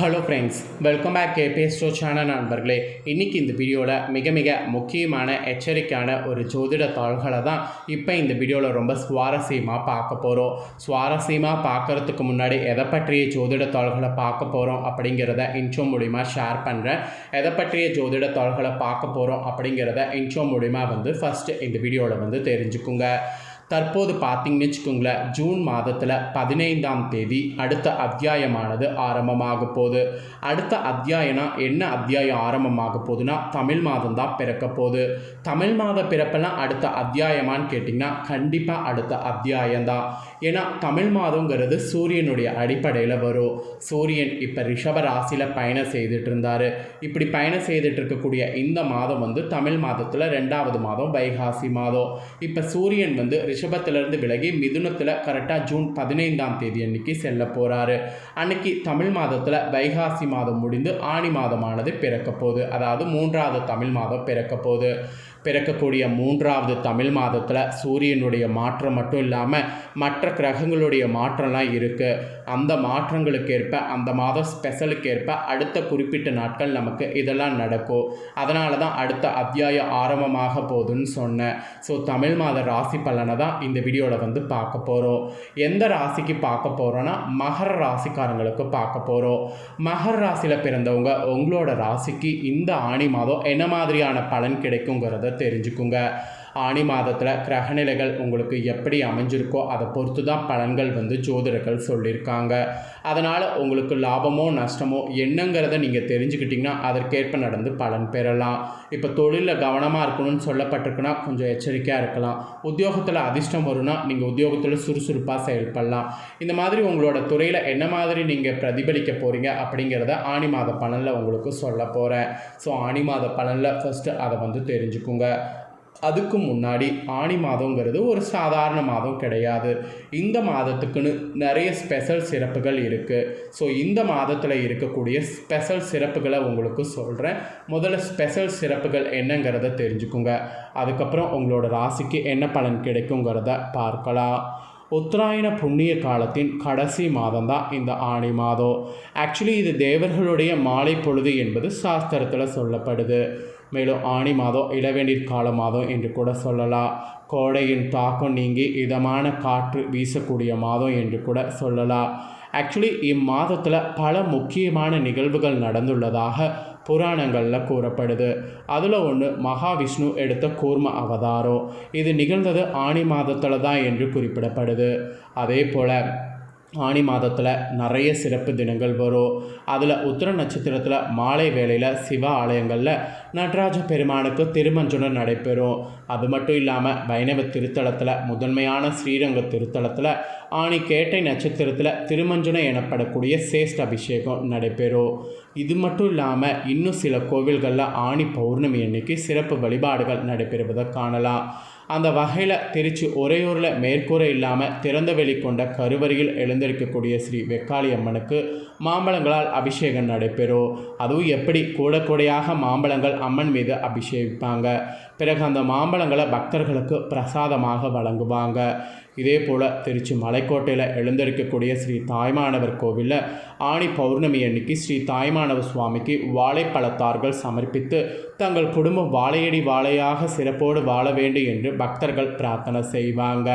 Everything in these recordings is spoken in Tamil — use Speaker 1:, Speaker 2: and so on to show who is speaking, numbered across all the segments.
Speaker 1: ஹலோ ஃப்ரெண்ட்ஸ் வெல்கம் பேக் கேபே ஸ்டோச்சான நண்பர்களே. இன்றைக்கி இந்த வீடியோவில் மிக மிக முக்கியமான எச்சரிக்கையான ஒரு ஜோதிட தாள்களை தான் இப்போ இந்த வீடியோவில் ரொம்ப சுவாரஸ்யமாக பார்க்க போகிறோம் சுவாரஸ்யமாக பார்க்குறதுக்கு முன்னாடி எதை பற்றிய ஜோதிட தாள்களை பார்க்க போகிறோம் அப்படிங்கிறத இன்ஷோ மூலிமா ஷேர் பண்ணுறேன் எதை பற்றிய ஜோதிட தாள்களை பார்க்க போகிறோம் அப்படிங்கிறத இன்ஷோ மூலிமா வந்து ஃபஸ்ட்டு இந்த வீடியோவில் வந்து தெரிஞ்சுக்குங்க. தற்போது பார்த்தீங்கன்னு வச்சுக்கோங்களேன் ஜூன் மாதத்தில் பதினைந்தாம் தேதி அடுத்த அத்தியாயமானது ஆரம்பமாக போகுது. அடுத்த அத்தியாயம்னா என்ன அத்தியாயம் ஆரம்பமாக போகுதுன்னா தமிழ் மாதம் தான் பிறக்க போகுது. தமிழ் மாத பிறப்பெல்லாம் அடுத்த அத்தியாயமான்னு கேட்டிங்கன்னா கண்டிப்பாக அடுத்த அத்தியாயம்தான் ஏன்னா தமிழ் மாதங்கிறது சூரியனுடைய அடிப்படையில் வரும். சூரியன் இப்போ ரிஷப ராசியில் பயணம் செய்துட்டு இருந்தார் இப்படி பயணம் செய்துட்டு இருக்கக்கூடிய இந்த மாதம் வந்து தமிழ் மாதத்தில் ரெண்டாவது மாதம் வைகாசி மாதம். இப்போ சூரியன் வந்து ரிஷபத்திலிருந்து விலகி மிதுனத்தில் கரெக்டாக ஜூன் பதினைந்தாம் தேதி அன்னைக்கு செல்ல போகிறாரு அன்னைக்கு தமிழ் மாதத்தில் வைகாசி மாதம் முடிந்து ஆணி மாதமானது பிறக்க போகுது. அதாவது மூன்றாவது தமிழ் மாதம் பிறக்க போகுது. பிறக்கக்கூடிய மூன்றாவது தமிழ் மாதத்தில் சூரியனுடைய மாற்றம் மட்டும் இல்லாமல் மற்ற கிரகங்களுடைய மாற்றம்லாம் இருக்குது அந்த மாற்றங்களுக்கு ஏற்ப அந்த மாதம் ஸ்பெஷலுக்கு ஏற்ப அடுத்த குறிப்பிட்ட நாட்கள் நமக்கு இதெல்லாம் நடக்கும். அதனால தான் அடுத்த அத்தியாயம் ஆரம்பமாக போகுதுன்னு சொன்னேன். ஸோ தமிழ் மாத ராசி பலனை தான் இந்த வீடியோவில் வந்து பார்க்க போகிறோம் எந்த ராசிக்கு பார்க்க போகிறோன்னா மகர ராசிக்காரங்களுக்கு பார்க்க போகிறோம் மகர ராசியில் பிறந்தவங்க உங்களோட ராசிக்கு இந்த ஆணி மாதம் என்ன மாதிரியான பலன் கிடைக்குங்கிறத தெரிஞ்சுக்குங்க ஆணி மாதத்தில் கிரகநிலைகள் உங்களுக்கு எப்படி அமைஞ்சிருக்கோ அதை பொறுத்து தான் பலன்கள் வந்து ஜோதிடர்கள் சொல்லியிருக்காங்க. அதனால் உங்களுக்கு லாபமோ நஷ்டமோ என்னங்கிறத நீங்கள் தெரிஞ்சுக்கிட்டிங்கன்னா அதற்கேற்ப நடந்து பலன் பெறலாம். இப்போ தொழிலில் கவனமாக இருக்கணும்னு சொல்லப்பட்டிருக்குன்னா கொஞ்சம் எச்சரிக்கையாக இருக்கலாம். உத்தியோகத்தில் அதிர்ஷ்டம் வரும்னா நீங்கள் உத்தியோகத்தில் சுறுசுறுப்பாக செயல்படலாம். இந்த மாதிரி உங்களோட துறையில் என்ன மாதிரி நீங்கள் பிரதிபலிக்க போகிறீங்க அப்படிங்கிறத ஆணி மாத பலனில் உங்களுக்கு சொல்ல போகிறேன் ஸோ ஆணி மாத பலனில் ஃபஸ்ட்டு அதை வந்து தெரிஞ்சுக்குங்க. அதுக்கு முன்னாடி ஆணி மாதங்கிறது ஒரு சாதாரண மாதம் கிடையாது. இந்த மாதத்துக்குன்னு நிறைய ஸ்பெஷல் சிறப்புகள் இருக்குது ஸோ இந்த மாதத்தில் இருக்கக்கூடிய ஸ்பெஷல் சிறப்புகளை உங்களுக்கு சொல்கிறேன் முதல்ல ஸ்பெஷல் சிறப்புகள் என்னங்கிறத தெரிஞ்சுக்குங்க. அதுக்கப்புறம் உங்களோட ராசிக்கு என்ன பலன் கிடைக்குங்கிறத பார்க்கலாம். உத்தராயண புண்ணிய காலத்தின் கடைசி மாதம் தான் இந்த ஆணி மாதம். ஆக்சுவலி இது தேவர்களுடைய மாலை பொழுது என்பது சாஸ்திரத்தில் சொல்லப்படுது. மேலும் ஆணி மாதம் இளவேநீர் கால மாதம் என்று கூட சொல்லலாம் கோடையின் தாக்கம் நீங்கி இதமான காற்று வீசக்கூடிய மாதம் என்று கூட சொல்லலாம் ஆக்சுவலி இம்மாதத்தில் பல முக்கியமான நிகழ்வுகள் நடந்துள்ளதாக புராணங்களில் கூறப்படுது. அதில் ஒன்று மகாவிஷ்ணு எடுத்த கூர்ம அவதாரம். இது நிகழ்ந்தது ஆணி மாதத்தில் தான் என்று குறிப்பிடப்படுது. அதே போல் ஆணி மாதத்தில் நிறைய சிறப்பு தினங்கள் வரும். அதில் உத்திர நட்சத்திரத்தில் மாலை வேளையில் சிவ ஆலயங்களில் நடராஜ பெருமானுக்கு திருமஞ்சனம் நடைபெறும். அது மட்டும் இல்லாமல் வைணவ திருத்தலத்தில் முதன்மையான ஸ்ரீரங்க திருத்தலத்தில் ஆணி கேட்டை நட்சத்திரத்தில் திருமஞ்சனம் எனப்படக்கூடிய சேஷ்ட அபிஷேகம் நடைபெறும். இது மட்டும் இல்லாமல் இன்னும் சில கோவில்களில் ஆணி பௌர்ணமி அன்னைக்கு சிறப்பு வழிபாடுகள் நடைபெறுவதை காணலாம். அந்த வகையில் திருச்சி உறையூரில் மேற்கூரை இல்லாமல் திறந்த வெளி கொண்ட கருவறையில் எழுந்திருக்கக்கூடிய ஸ்ரீ வெக்காளி அம்மனுக்கு மாம்பழங்களால் அபிஷேகம் நடைபெறும். அதுவும் எப்படி கூட கூடையாக மாம்பழங்கள் அம்மன் மீது அபிஷேகிப்பாங்க. பிறகு அந்த மாம்பழங்களை பக்தர்களுக்கு பிரசாதமாக வழங்குவாங்க. இதே போல் திருச்சி மலைக்கோட்டையில் எழுந்திருக்கக்கூடிய ஸ்ரீ தாய்மானவர் கோவிலில் ஆணி பௌர்ணமி அன்னைக்கு ஸ்ரீ தாய்மானவர் சுவாமிக்கு வாழைப்பழத்தார்கள் சமர்ப்பித்து தங்கள் குடும்பம் வாழையடி வாழையாக சிறப்போடு வாழ வேண்டும் என்று பக்தர்கள் பிரார்த்தனை செய்வாங்க.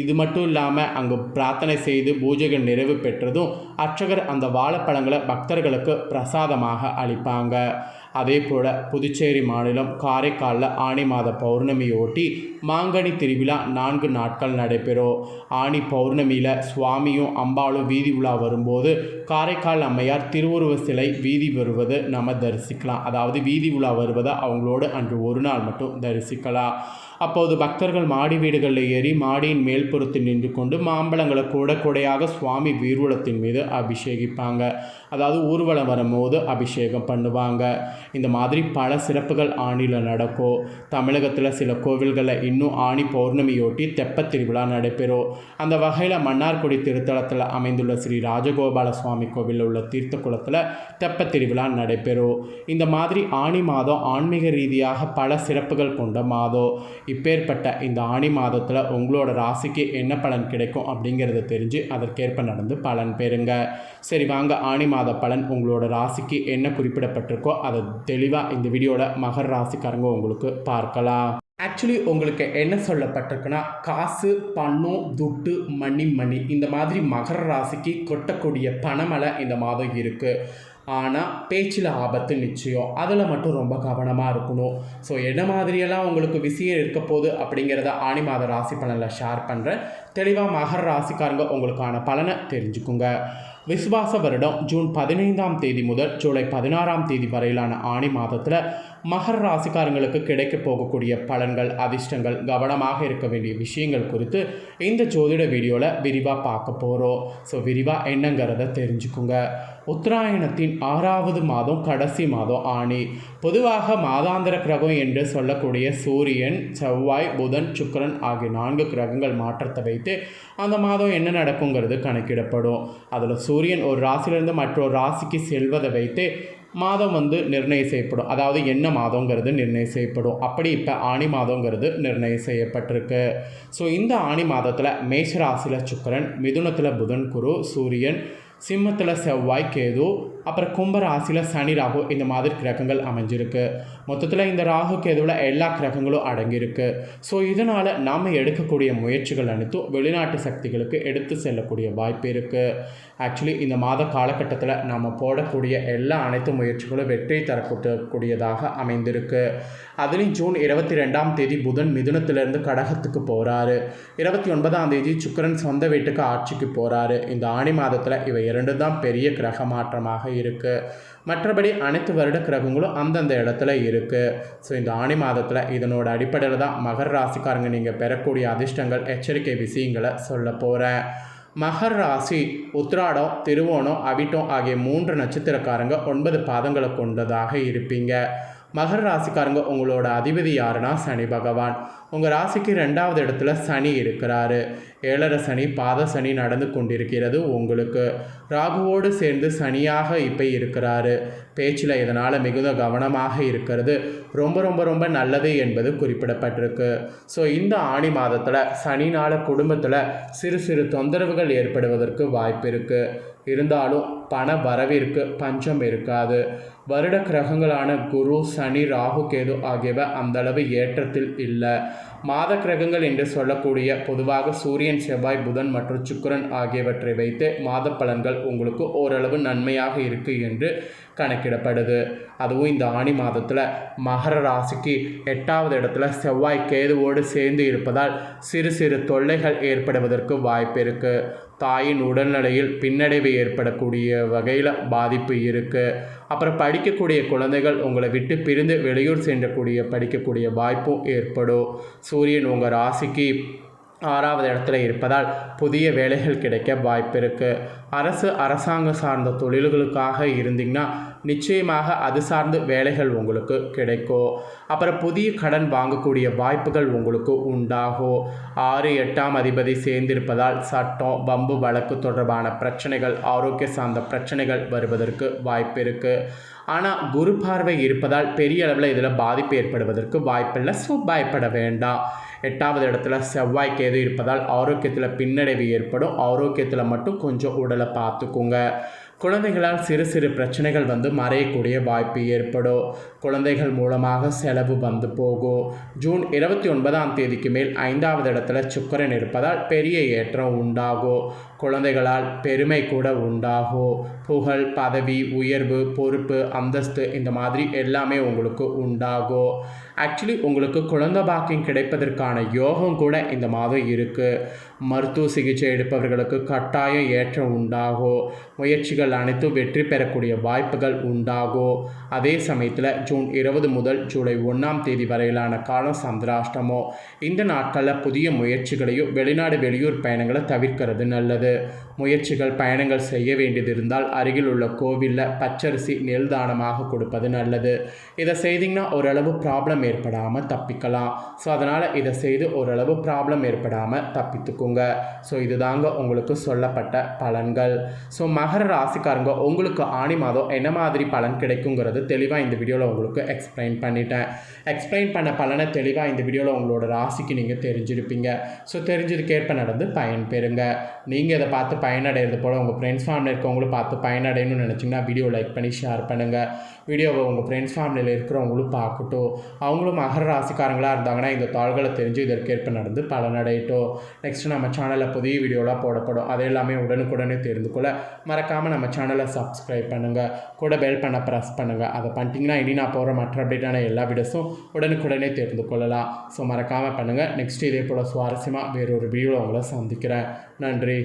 Speaker 1: இது மட்டும் இல்லாமல் அங்கு பிரார்த்தனை செய்து பூஜைகள் நிறைவு பெற்றதும் அர்ச்சகர் அந்த வாழைப்பழங்களை பக்தர்களுக்கு பிரசாதமாக அளிப்பாங்க. அதே போல் புதுச்சேரி மாநிலம் காரைக்காலில் ஆணி மாத பௌர்ணமியொட்டி மாங்கனி திருவிழா நான்கு நாட்கள் நடைபெறும். ஆணி பௌர்ணமியில் சுவாமியும் அம்பாளும் வீதி உலா வரும்போது காரைக்கால் அம்மையார் திருவுருவ சிலை வீதி வருவது நம்ம தரிசிக்கலாம். அதாவது வீதி உலா வருவதை அவங்களோடு அன்று ஒரு நாள் மட்டும் தரிசிக்கலாம். அப்போது பக்தர்கள் மாடி வீடுகளில் ஏறி மாடியின் மேல்புறத்தில் நின்று கொண்டு மாம்பழங்களை கூட கூடையாக சுவாமி வீர்வலத்தின் மீது அபிஷேகிப்பாங்க. அதாவது ஊர்வலம் வரும்போது அபிஷேகம் பண்ணுவாங்க. இந்த மாதிரி பல சிறப்புகள் ஆணியில் நடக்கும் தமிழகத்தில் சில கோவில்களில் இன்னும் ஆணி பௌர்ணமியொட்டி தெப்பத் திருவிழா நடைபெறும் அந்த வகையில் மன்னார்குடி திருத்தலத்தில் அமைந்துள்ள ஸ்ரீ ராஜகோபால சுவாமி சுவாமி கோவிலில் உள்ள தீர்த்த குளத்தில் தெப்ப திருவிழா நடைபெறும் இந்த மாதிரி ஆணி மாதம் ஆன்மீக ரீதியாக பல சிறப்புகள் கொண்ட மாதம். இப்பேற்பட்ட இந்த ஆணி மாதத்தில் உங்களோட ராசிக்கு என்ன பலன் கிடைக்கும் அப்படிங்கிறத தெரிஞ்சு அதற்கேற்ப நடந்து பலன் பெறுங்க. சரி வாங்க. ஆணி மாத பலன் உங்களோட ராசிக்கு என்ன குறிப்பிடப்பட்டிருக்கோ அதை தெளிவாக இந்த வீடியோவில் மகர ராசிக்காரங்க உங்களுக்கு பார்க்கலாம். ஆக்சுவலி உங்களுக்கு என்ன சொல்லப்பட்டிருக்குன்னா காசு பணம் துட்டு மணி மணி இந்த மாதிரி மகர ராசிக்கு கொட்டக்கூடிய பணமலை இந்த மாதம் இருக்குது ஆனால் பேச்சில் ஆபத்து நிச்சயம். அதில் மட்டும் ரொம்ப கவனமாக இருக்கணும். ஸோ என்ன மாதிரியெல்லாம் உங்களுக்கு விஷயம் இருக்க போகுது அப்படிங்கிறத ஆணி மாத ராசி பலனில் ஷேர் பண்ணுறேன் தெளிவாக மகர ராசிக்காரங்க உங்களுக்கான பலனை தெரிஞ்சுக்குங்க. விசுவாச வருடம் ஜூன் பதினைந்தாம் தேதி முதல் ஜூலை பதினாறாம் தேதி வரையிலான ஆணி மாதத்தில் மகர ராசிக்காரங்களுக்கு கிடைக்க போகக்கூடிய பலன்கள் அதிர்ஷ்டங்கள் கவனமாக இருக்க வேண்டிய விஷயங்கள் குறித்து இந்த ஜோதிட வீடியோவில் விரிவாக பார்க்க போகிறோம் ஸோ விரிவாக என்னங்கிறத தெரிஞ்சுக்குங்க. உத்தராயணத்தின் ஆறாவது மாதம் கடைசி மாதம் ஆணி. பொதுவாக மாதாந்திர கிரகம் என்று சொல்லக்கூடிய சூரியன் செவ்வாய் புதன் சுக்கரன் ஆகிய நான்கு கிரகங்கள் மாற்றத்தை வைத்து அந்த மாதம் என்ன நடக்குங்கிறது கணக்கிடப்படும். அதில் சூரியன் ஒரு ராசியிலிருந்து மற்றொரு ராசிக்கு செல்வதை வைத்து மாதம் வந்து நிர்ணயம் செய்யப்படும். அதாவது என்ன மாதங்கிறது நிர்ணயம் செய்யப்படும். அப்படி இப்போ ஆணி மாதங்கிறது நிர்ணயம் செய்யப்பட்டிருக்கு. ஸோ இந்த ஆணி மாதத்தில் மேஷராசியில் சுக்கரன் மிதுனத்தில் புதன் குரு சூரியன் சிம்மத்தில் செவ்வாய் கேது அப்புறம் கும்ப ராசியில் சனி ராகு இந்த மாதிரி கிரகங்கள் அமைஞ்சிருக்கு. மொத்தத்தில் இந்த ராகு கேதுவில் எல்லா கிரகங்களும் அடங்கியிருக்கு. ஸோ இதனால் நாம் எடுக்கக்கூடிய முயற்சிகள் அனைத்தும் வெளிநாட்டு சக்திகளுக்கு எடுத்து செல்லக்கூடிய வாய்ப்பு இருக்குது ஆக்சுவலி இந்த மாத காலகட்டத்தில் நாம் போடக்கூடிய எல்லா அனைத்து முயற்சிகளும் வெற்றி தரக்கூடியதாக அமைந்திருக்கு. அதுலேயும் ஜூன் இருபத்தி ரெண்டாம் தேதி புதன் மிதுனத்திலிருந்து கடகத்துக்கு போகிறாரு இருபத்தி ஒன்பதாம் தேதி சுக்கரன் சொந்த வீட்டுக்கு ஆட்சிக்கு போகிறாரு இந்த ஆணி மாதத்தில் இவை இரண்டு தான் பெரிய கிரக மாற்றமாக இருக்குது மற்றபடி அனைத்து வருட கிரகங்களும் அந்தந்த இடத்துல இருக்குது ஸோ இந்த ஆணி மாதத்தில் இதனோட அடிப்படையில் தான் மகர ராசிக்காரங்க நீங்கள் பெறக்கூடிய அதிர்ஷ்டங்கள் எச்சரிக்கை விஷயங்களை சொல்ல போகிறேன் மகர் ராசி உத்ராடம் திருவோணம் அவிட்டம் ஆகிய மூன்று நட்சத்திரக்காரங்க ஒன்பது பாதங்களை கொண்டதாக இருப்பீங்க. மகர ராசிக்காரங்க உங்களோட அதிபதி யாருன்னா? சனி பகவான். உங்கள் ராசிக்கு ரெண்டாவது இடத்துல சனி இருக்கிறாரு. ஏழரை சனி பாத சனி நடந்து கொண்டிருக்கிறது. உங்களுக்கு ராகுவோடு சேர்ந்து சனியாக இப்போ இருக்கிறாரு. பேச்சில் இதனால் மிகுந்த கவனமாக இருக்கிறது. ரொம்ப ரொம்ப ரொம்ப நல்லது என்பது குறிப்பிடப்பட்டிருக்கு. ஸோ இந்த ஆணி மாதத்தில் சனினால் குடும்பத்தில் சிறு சிறு தொந்தரவுகள் ஏற்படுவதற்கு வாய்ப்பு இருக்குது இருந்தாலும் பண வரவிற்கு பஞ்சம் இருக்காது. வருட கிரகங்களான குரு சனி ராகு கேது ஆகியவை அந்தளவு ஏற்றத்தில் இல்லை. மாத கிரகங்கள் என்று சொல்லக்கூடிய பொதுவாக சூரியன் செவ்வாய் புதன் மற்றும் சுக்கரன் ஆகியவற்றை வைத்து மாத பலன்கள் உங்களுக்கு ஓரளவு நன்மையாக இருக்குது என்று கணக்கிடப்படுது. அதுவும் இந்த ஆணி மாதத்தில் மகர ராசிக்கு எட்டாவது இடத்துல செவ்வாய் கேதுவோடு சேர்ந்து இருப்பதால் சிறு சிறு தொல்லைகள் ஏற்படுவதற்கு வாய்ப்பு இருக்குது தாயின் உடல்நிலையில் பின்னடைவு ஏற்படக்கூடிய வகையில் பாதிப்பு இருக்குது அப்புறம் படிக்கக்கூடிய குழந்தைகள் உங்களை விட்டு பிரிந்து வெளியூர் சென்றக்கூடிய படிக்கக்கூடிய வாய்ப்பும் ஏற்படும். சூரியன் உங்கள் ராசிக்கு ஆறாவது இடத்துல இருப்பதால் புதிய வேலைகள் கிடைக்க வாய்ப்பு இருக்குது அரசு அரசாங்கம் சார்ந்த தொழில்களுக்காக இருந்தீங்கன்னா நிச்சயமாக அது சார்ந்து வேலைகள் உங்களுக்கு கிடைக்கும் அப்புறம் புதிய கடன் வாங்கக்கூடிய வாய்ப்புகள் உங்களுக்கு உண்டாகும் ஆறு எட்டாம் அதிபதி சேர்ந்திருப்பதால் சட்டம் பம்பு வழக்கு தொடர்பான பிரச்சனைகள் ஆரோக்கிய சார்ந்த பிரச்சனைகள் வருவதற்கு வாய்ப்பு இருக்குது ஆனால் குரு பார்வை இருப்பதால் பெரிய அளவில் இதில் பாதிப்பு ஏற்படுவதற்கு வாய்ப்பில்லை ஸோ பயப்பட வேண்டாம். எட்டாவது இடத்துல செவ்வாய் கேது இருப்பதால் ஆரோக்கியத்தில் பின்னடைவு ஏற்படும். ஆரோக்கியத்தில் மட்டும் கொஞ்சம் உடலை பார்த்துக்குங்க. குழந்தைகளால் சிறு சிறு பிரச்சனைகள் வந்து மறையக்கூடிய வாய்ப்பு ஏற்படும். குழந்தைகள் மூலமாக செலவு வந்து போகும். ஜூன் இருபத்தி ஒன்பதாம் தேதிக்கு மேல் ஐந்தாவது இடத்துல சுக்கரன் இருப்பதால் பெரிய ஏற்றம் உண்டாகும். குழந்தைகளால் பெருமை கூட உண்டாகும். புகழ் பதவி உயர்வு பொறுப்பு அந்தஸ்து இந்த மாதிரி எல்லாமே உங்களுக்கு உண்டாகும். ஆக்சுவலி உங்களுக்கு குழந்தை பாக்கியம் கிடைப்பதற்கான யோகம் கூட இந்த மாதம் இருக்குது மருத்துவ சிகிச்சை எடுப்பவர்களுக்கு கட்டாயம் ஏற்றம் உண்டாகும். முயற்சிகள் அனைத்தும் வெற்றி பெறக்கூடிய வாய்ப்புகள் உண்டாகும். அதே சமயத்தில் ஜூன் இருபது முதல் ஜூலை ஒன்றாம் தேதி வரையிலான காலம் சந்திராஷ்டமோ இந்த நாட்களில் புதிய முயற்சிகளையும் வெளிநாடு வெளியூர் பயணங்களை தவிர்க்கிறது நல்லது. முயற்சிகள் பயணங்கள் செய்ய வேண்டியது இருந்தால் அருகில் உள்ள கோவிலில் பச்சரிசி நெல் தானமாக கொடுப்பது நல்லது. இதை செய்திங்கன்னா ஓரளவு ப்ராப்ளம் ப்ராப்ளம் ஏற்படாமல் தப்பிக்கலாம். ஸோ அதனால் இதை செய்து ஓரளவு ப்ராப்ளம் ஏற்படாமல் தப்பித்துக்குங்க. ஸோ இதுதாங்க உங்களுக்கு சொல்லப்பட்ட பலன்கள். ஸோ மகர ராசிக்காரங்க உங்களுக்கு ஆணி மாதம் என்ன மாதிரி பலன் கிடைக்குங்கிறது தெளிவாக இந்த வீடியோவில் உங்களுக்கு எக்ஸ்பிளைன் பண்ணிட்டேன். எக்ஸ்பிளைன் பண்ண பலனை தெளிவாக இந்த வீடியோவில் உங்களோட ராசிக்கு நீங்கள் தெரிஞ்சிருப்பீங்க. ஸோ தெரிஞ்சதுக்கேற்ப நடந்து பயன் பெறுங்க. நீங்கள் இதை பார்த்து பயனடைகிறது போல் உங்கள் ஃப்ரெண்ட்ஸ் ஃபேமிலி இருக்கவங்களும் பார்த்து பயனடையணும்னு நினச்சிங்கன்னா வீடியோ லைக் பண்ணி ஷேர் பண்ணுங்கள் வீடியோவை உங்கள் ஃப்ரெண்ட்ஸ் ஃபேமிலியில் இருக்கிறவங்களும் பார்க்கட்டும். அவங்களும் மகர ராசிக்காரங்களாக இருந்தாங்கன்னா இந்த தாள்களை தெரிஞ்சு இதற்கேற்ப நடந்து பலனடையட்டும் நெக்ஸ்ட் நம்ம சேனலில் புதிய வீடியோலாம் போடப்படும். அது எல்லாமே உடனுக்குடனே தெரிந்து கொள்ள மறக்காமல் நம்ம சேனலை சப்ஸ்கிரைப் பண்ணுங்கள் கூட பெல் பண்ண ப்ரெஸ் பண்ணுங்கள் அதை பண்ணிட்டீங்கன்னா இனி நான் போகிற மற்ற அப்டேட்டான எல்லா வீடியோஸும் உடனுக்குடனே தெரிந்து கொள்ளலாம். ஸோ மறக்காமல் பண்ணுங்கள் நெக்ஸ்ட் இதே போல் சுவாரஸ்யமாக வேறொரு வீடியோவில் உங்களை சந்திக்கிறேன். நன்றி.